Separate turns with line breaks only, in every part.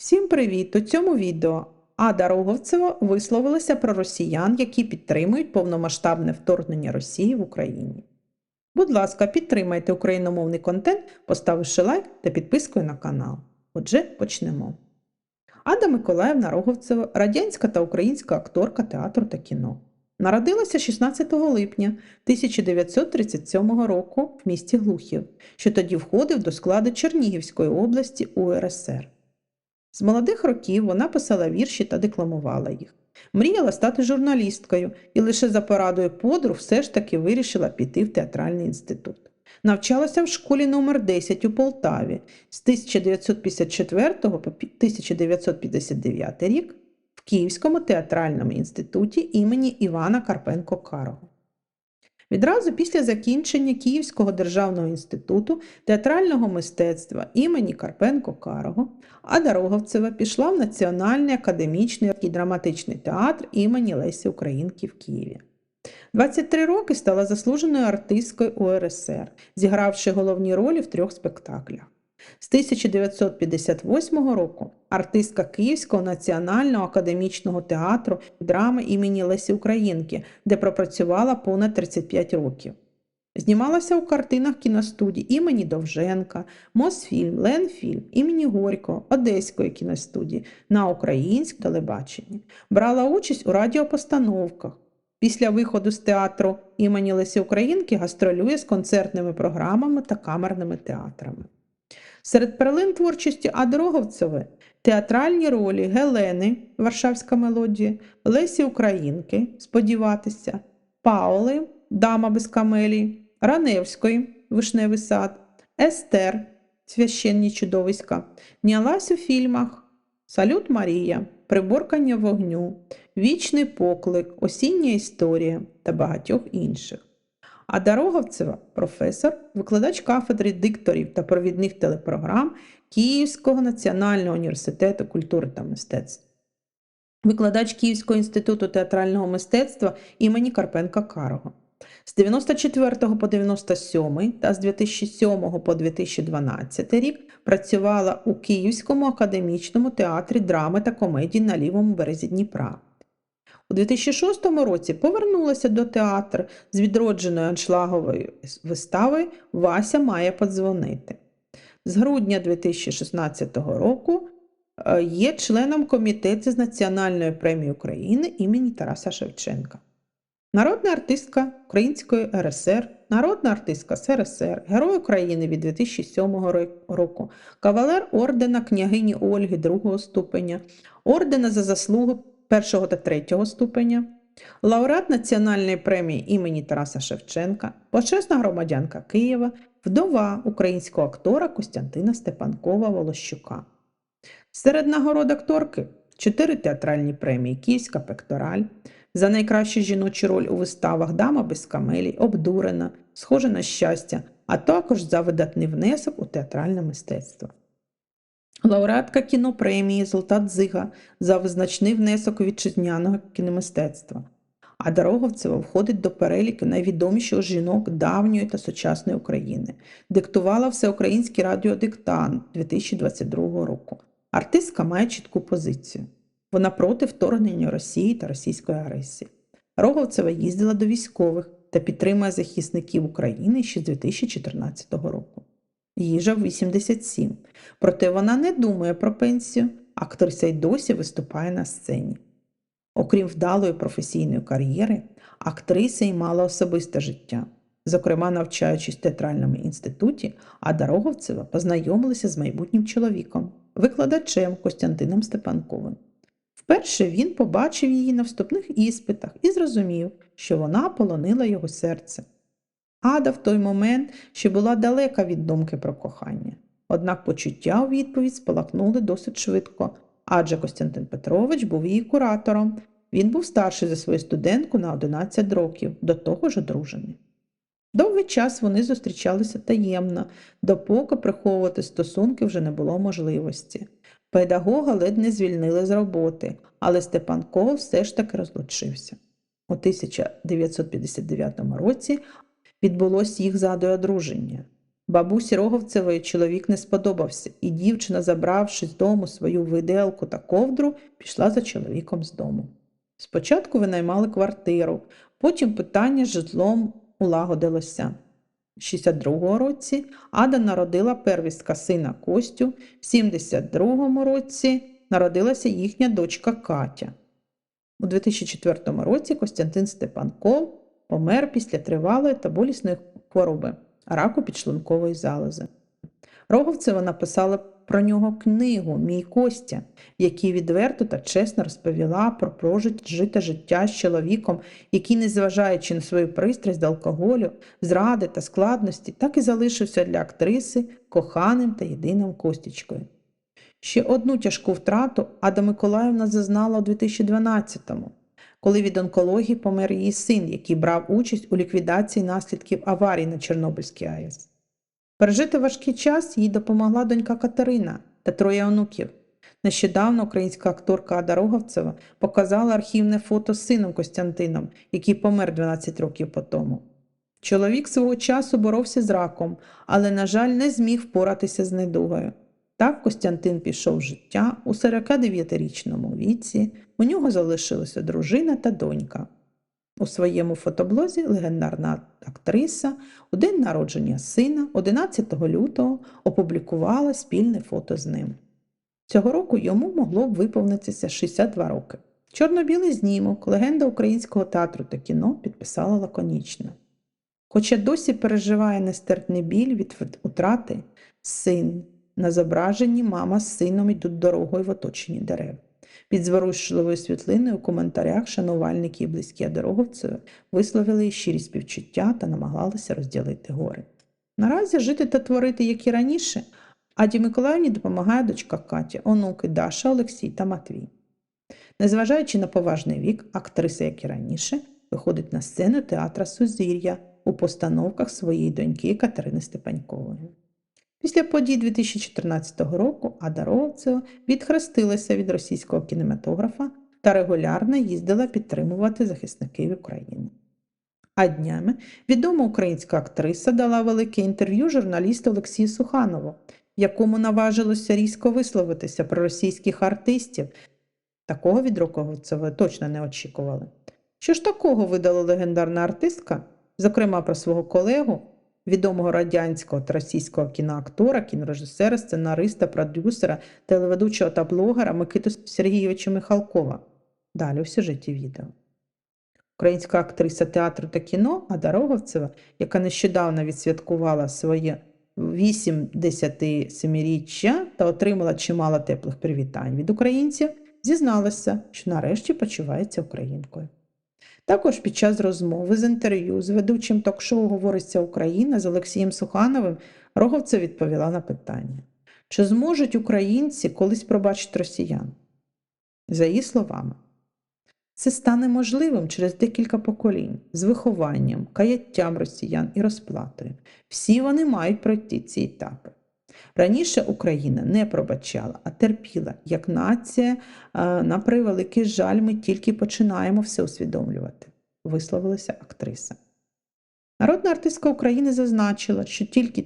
Всім привіт! У цьому відео Ада Роговцева висловилася про росіян, які підтримують повномасштабне вторгнення Росії в Україні. Будь ласка, підтримайте україномовний контент, поставивши лайк та підпискою на канал. Отже, почнемо. Ада Миколаївна Роговцева, радянська та українська акторка театру та кіно. Народилася 16 липня 1937 року в місті Глухів, що тоді входив до складу Чернігівської області УРСР. З молодих років вона писала вірші та декламувала їх. Мріяла стати журналісткою і лише за порадою подруг все ж таки вирішила піти в театральний інститут. Навчалася в школі номер 10 у Полтаві з 1954 по 1959 рік в Київському театральному інституті імені Івана Карпенко Карого. Відразу після закінчення Київського державного інституту театрального мистецтва імені Карпенко Карого Ада Роговцева пішла в Національний академічний і драматичний театр імені Лесі Українки в Києві. 23 роки стала заслуженою артисткою УРСР, зігравши головні ролі в трьох спектаклях. З 1958 року артистка Київського національного академічного театру драми імені Лесі Українки, де пропрацювала понад 35 років. Знімалася у картинах кіностудій імені Довженка, Мосфільм, Ленфільм, імені Горького, Одеської кіностудії на українському телебаченні. Брала участь у радіопостановках. Після виходу з театру імені Лесі Українки гастролює з концертними програмами та камерними театрами. Серед перлин творчості Адроговцевої театральні ролі Гелени Варшавська мелодія, Лесі Українки Сподіватися, Паули Дама без камелії, Раневської Вишневий сад, Естер Священні чудовиська, Нялась у фільмах Салют Марія, Приборкання вогню, Вічний поклик, Осіння історія та багатьох інших. А Дороговцева професор, викладач кафедри дикторів та провідних телепрограм Київського національного університету культури та мистецтв. Викладач Київського інституту театрального мистецтва імені Карпенка Карого. З 94 по 97 та з 2007 по 2012 рік працювала у Київському академічному театрі драми та комедії на лівому березі Дніпра. У 2006 році повернулася до театру з відродженою аншлаговою виставою Вася має подзвонити. З грудня 2016 року е, є членом комітету з Національної премії України імені Тараса Шевченка. Народна артистка Української РСР, народна артистка СРСР, Герой України від 2007 року, кавалер ордена княгині Ольги другого ступеня, ордена за заслугу першого та третього ступеня, лауреат Національної премії імені Тараса Шевченка, почесна громадянка Києва, вдова українського актора Костянтина Степанкова Волощука. Серед нагород акторки чотири театральні премії Київська пектораль. За найкращу жіночу роль у виставах Дама без камелій, Обдурена, Схоже на щастя, а також за видатний внесок у театральне мистецтво. Лауреатка кінопремії Золота Дзига за визначний внесок вітчизняного кіномистецтва. А Дороговцева входить до переліку найвідоміших жінок давньої та сучасної України. Диктувала всеукраїнський радіодиктант 2022 року. Артистка має чітку позицію. Вона проти вторгнення Росії та російської агресії. Роговцева їздила до військових та підтримує захисників України ще з 2014 року. Їжа 87. Проте вона не думає про пенсію, актриса й досі виступає на сцені. Окрім вдалої професійної кар'єри, актриса й мала особисте життя. Зокрема, навчаючись в театральному інституті, Ада Роговцева познайомилася з майбутнім чоловіком, викладачем Костянтином Степанковим. Вперше він побачив її на вступних іспитах і зрозумів, що вона полонила його серце. Ада в той момент ще була далека від думки про кохання. Однак почуття у відповідь спалахнули досить швидко, адже Костянтин Петрович був її куратором. Він був старший за свою студентку на 11 років, до того ж одружений. Довгий час вони зустрічалися таємно, допоки приховувати стосунки вже не було можливості. Педагога ледь не звільнили з роботи, але Степанков все ж таки розлучився. У 1959 році відбулось їх задою одруження. Бабусі Роговцевої чоловік не сподобався, і дівчина, забравши з дому свою виделку та ковдру, пішла за чоловіком з дому. Спочатку винаймали квартиру, потім питання з житлом улагодилося. У 62-го році Ада народила первістка сина Костю, в 72-му році народилася їхня дочка Катя. У 2004 році Костянтин Степанков помер після тривалої та болісної хвороби раку підшлункової залози. Роговцева написала про нього книгу Мій Костя, в якій відверто та чесно розповіла про прожите життя з чоловіком, який, незважаючи на свою пристрасть до алкоголю, зради та складності, так і залишився для актриси коханим та єдиним Костічкою. Ще одну тяжку втрату Ада Миколаївна зазнала у 2012-му, коли від онкології помер її син, який брав участь у ліквідації наслідків аварії на Чорнобильській АЕС. Пережити важкий час їй допомогла донька Катерина та троє онуків. Нещодавно українська акторка Ада Роговцева показала архівне фото з сином Костянтином, який помер 12 років по тому. Чоловік свого часу боровся з раком, але, на жаль, не зміг впоратися з недугою. Так Костянтин пішов в життя у 49-річному віці, у нього залишилася дружина та донька. У своєму фотоблозі легендарна актриса у день народження сина 11 лютого опублікувала спільне фото з ним. Цього року йому могло б виповнитися 62 роки. Чорно-білий знімок легенда українського театру та кіно підписала лаконічно. Хоча досі переживає нестерпний біль від утрати син. На зображенні мама з сином йдуть дорогою в оточенні дерев. Під зворушливою світлиною у коментарях шанувальники і близькі Дороговцеві висловили щирі співчуття та намагалися розділити гори. Наразі жити та творити, як і раніше, Аді Миколаївні допомагає дочка Катя, онуки Даша, Олексій та Матвій. Незважаючи на поважний вік, актриса, як і раніше, виходить на сцену театра Сузір'я у постановках своєї доньки Катерини Степанькової. Після подій 2014 року Ада Роговцева відхрестилася від російського кінематографа та регулярно їздила підтримувати захисників України. А днями відома українська актриса дала велике інтерв'ю журналісту Олексію Суханову, якому наважилося різко висловитися про російських артистів. Такого від Роковцева точно не очікували. Що ж такого видала легендарна артистка, зокрема про свого колегу, відомого радянського та російського кіноактора, кінорежисера, сценариста, продюсера, телеведучого та блогера Микиту Сергійовича Михалкова. Далі у сюжеті відео. Українська актриса театру та кіно Ада Роговцева, яка нещодавно відсвяткувала своє 87-річчя та отримала чимало теплих привітань від українців, зізналася, що нарешті почувається українкою. Також під час розмови з інтерв'ю з ведучим ток-шоу Говориться Україна з Олексієм Сухановим Роговцев відповіла на питання: чи зможуть українці колись пробачити росіян? За її словами, це стане можливим через декілька поколінь з вихованням, каяттям росіян і розплатою. Всі вони мають пройти ці етапи. Раніше Україна не пробачала, а терпіла, як нація, на превеликий жаль, ми тільки починаємо все усвідомлювати, висловилася актриса. Народна артистка України зазначила, що тільки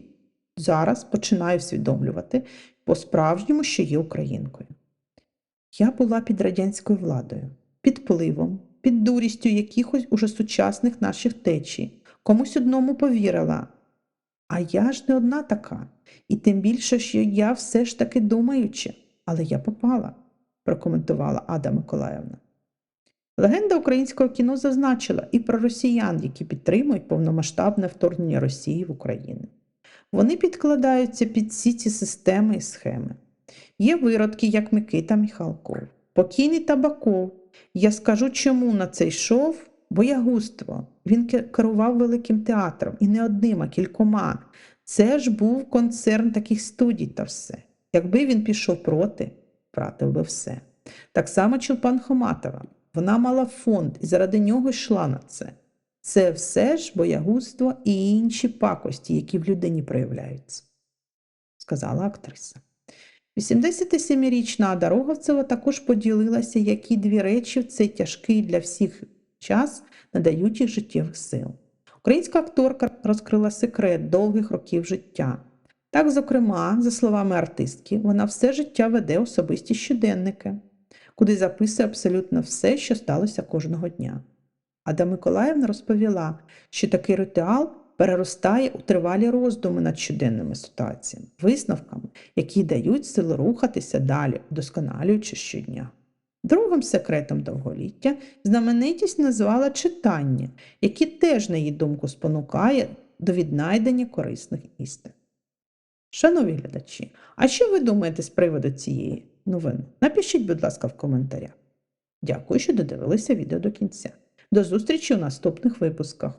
зараз починає усвідомлювати по-справжньому, що є українкою. Я була під радянською владою, під впливом, під дурістю якихось уже сучасних наших течій. Комусь одному повірила. А я ж не одна така. І тим більше, що я все ж таки думаючи, але я попала, прокоментувала Ада Миколаївна. Легенда українського кіно зазначила і про росіян, які підтримують повномасштабне вторгнення Росії в Україну. Вони підкладаються під всі ці системи і схеми. Є виродки, як Микита Міхалков, покійний Табаков. Я скажу, чому на це йшов боягузтво. Він керував великим театром і не одним, а кількома. Це ж був концерн таких студій та все. Якби він пішов проти, втратив би все. Так само Чулпан Хоматова. Вона мала фонд і заради нього йшла на це. Це все ж боягузтво і інші пакості, які в людині проявляються, сказала актриса. 87-річна Ада Роговцева також поділилася, які дві речі в цей тяжкий для всіх час надають їх життєвих сил. Українська акторка розкрила секрет довгих років життя. Так, зокрема, за словами артистки, вона все життя веде особисті щоденники, куди записує абсолютно все, що сталося кожного дня. Ада Миколаївна розповіла, що такий ритуал переростає у тривалі роздуми над щоденними ситуаціями, висновками, які дають сили рухатися далі, вдосконалюючи щодня. Другим секретом довголіття знаменитість назвала читання, яке теж, на її думку, спонукає до віднайдення корисних істин. Шановні глядачі, а що ви думаєте з приводу цієї новини? Напишіть, будь ласка, в коментарях. Дякую, що додивилися відео до кінця. До зустрічі у наступних випусках.